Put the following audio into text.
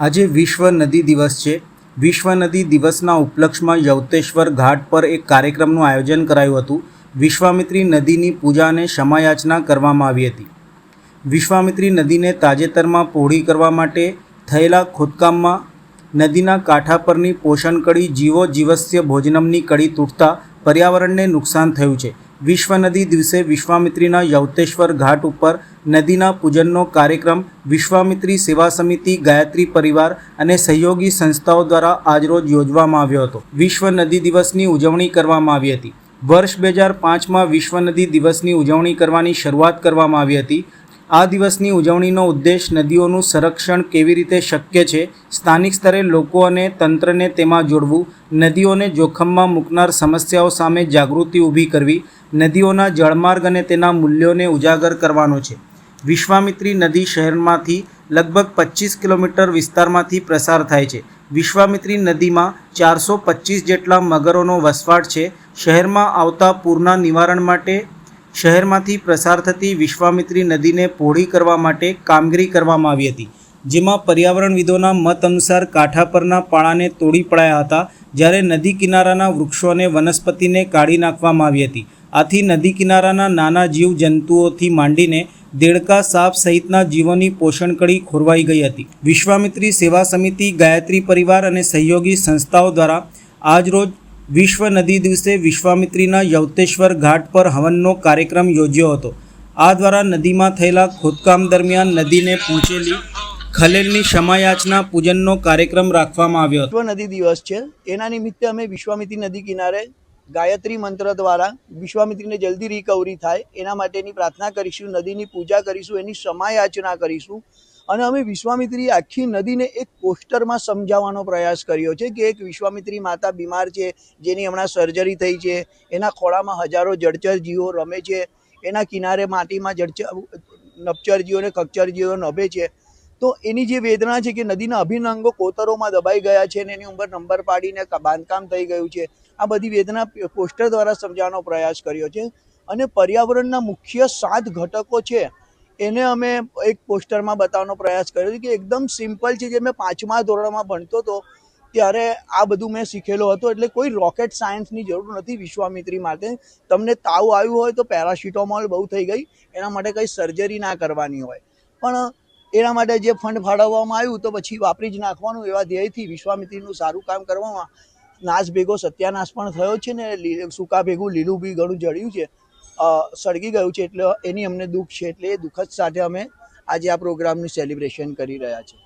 આજે વિશ્વ નદી દિવસ છે. વિશ્વ નદી દિવસના ઉપલક્ષમાં યવતેશ્વર ઘાટ પર એક કાર્યક્રમનું આયોજન કરાયું હતું. વિશ્વામિત્રી નદીની પૂજા અને ક્ષમાયાચના કરવામાં આવી હતી. વિશ્વામિત્રી નદીને તાજેતરમાં પહોળી કરવા માટે થયેલા ખોદકામમાં નદીના કાંઠા પરની પોષણ કડી જીવો જીવસ્ય ભોજનમની કડી તૂટતા પર્યાવરણને નુકસાન થયું છે. વિશ્વ નદી દિવસે વિશ્વામિત્રીના યવતેશ્વર ઘાટ ઉપર નદીના પૂજનનો કાર્યક્રમ વિશ્વામિત્રી સેવા સમિતિ, ગાયત્રી પરિવાર અને સહયોગી સંસ્થાઓ દ્વારા આજરોજ યોજવામાં આવ્યો હતો. વિશ્વ નદી દિવસની ઉજવણી કરવામાં આવી હતી. વર્ષ બે હજાર પાંચમાં વિશ્વ નદી દિવસની ઉજવણી કરવાની શરૂઆત કરવામાં આવી હતી. આ દિવસની ઉજવણીનો ઉદ્દેશ નદીઓનું સંરક્ષણ કેવી રીતે શક્ય છે, સ્થાનિક સ્તરે લોકો અને તંત્રને તેમાં જોડવું, નદીઓને જોખમમાં મૂકનાર સમસ્યાઓ સામે જાગૃતિ ઊભી કરવી નદીઓના જળમાર્ગ અને તેના મૂલ્યોને ઉજાગર કરવાનો છે. વિશ્વામિત્રી નદી શહેરમાંથી લગભગ પચીસ કિલોમીટર વિસ્તારમાંથી પ્રસાર થાય છે. વિશ્વામિત્રી નદીમાં ચારસો પચીસ જેટલા મગરોનો વસવાટ છે. શહેરમાં આવતા પૂરના નિવારણ માટે શહેરમાંથી પ્રસાર થતી વિશ્વામિત્રી નદીને પહોળી કરવા માટે કામગીરી કરવામાં આવી હતી. જેમાં પર્યાવરણવિદોના મત અનુસાર કાંઠા પરના પાળાને તોડી પડાયા હતા. જ્યારે નદી કિનારાના વૃક્ષો અને વનસ્પતિને કાઢી નાખવામાં આવી હતી. આથી નદી કિનારાના નાના જીવ જંતુઓથી માંડીને દેડકા સાપ સહિતના જીવોની પોષણ કડી ખોરવાઈ ગઈ હતી. વિશ્વામિત્રી સેવા સમિતિ, ગાયત્રી પરિવાર અને સહયોગી સંસ્થાઓ દ્વારા આજરોજ વિશ્વ નદી દિવસે વિશ્વામિત્રીના યવતેશ્વર ઘાટ પર હવનનો કાર્યક્રમ યોજ્યો હતો. આ દ્વારા નદીમાં થયેલા ખોદકામ દરમિયાન નદીને પહોંચેલી ખલેલની ક્ષમાયાચના પૂજનનો કાર્યક્રમ રાખવામાં આવ્યો હતો. નદી દિવસ છે. એના નિમિત્તે અમે વિશ્વામિત્રી નદી કિનારે ગાયત્રી મંત્ર દ્વારા વિશ્વામિત્રીને જલ્દી રિકવરી થાય. એના માટેની પ્રાર્થના કરીશું, નદીની પૂજા કરીશું, એની સમાયાચના કરીશું અને અમે વિશ્વામિત્રી આખી નદીને એક પોસ્ટરમાં સમજાવવાનો પ્રયાસ કર્યો છે કે એક વિશ્વામિત્રી માતા બીમાર છે, જેની હમણાં સર્જરી થઈ છે, એના ખોળામાં હજારો જળચર જીવો રમે છે, એના કિનારે માટીમાં જળચર નપચર જીવો અને ખચ્ચર જીવો નભે છે તો એની જે વેદના છે કે નદીના અભિન્ન અંગો કોતરોમાં દબાઈ ગયા છે અને એની ઉંમર નંબર પાડીને બાંધકામ થઈ ગયું છે, આ બધી વેદના પોસ્ટર દ્વારા સમજાવવાનો પ્રયાસ કર્યો છે. અને પર્યાવરણના મુખ્ય સાત ઘટકો છે, એને અમે એક પોસ્ટરમાં બતાવવાનો પ્રયાસ કર્યો છે કે એકદમ સિમ્પલ છે, જે મેં પાંચમા ધોરણમાં ભણતો હતો ત્યારે આ બધું મેં શીખેલો હતો. એટલે કોઈ રોકેટ સાયન્સની જરૂર નથી વિશ્વામિત્રી માટે. તમને તાવ આવ્યું હોય તો પેરાસિટામોલ બહુ થઈ ગઈ, એના માટે કંઈ સર્જરી ના કરવાની હોય. પણ એના માટે જે ફંડ ફાળવવામાં આવ્યું તો પછી વાપરી જ નાખવાનું એવા ધ્યેયથી વિશ્વામિત્રીનું સારું કામ કરવામાં નાશ ભેગો સત્યાનાશ પણ થયો છે ને સૂકા ભેગું લીલું બી ઘણું જળ્યું છે. સળગી ગયું છે એટલે એની અમને દુઃખ છે એટલે એ દુઃખદ સાથે અમે આજે આ પ્રોગ્રામનું સેલિબ્રેશન કરી રહ્યા છીએ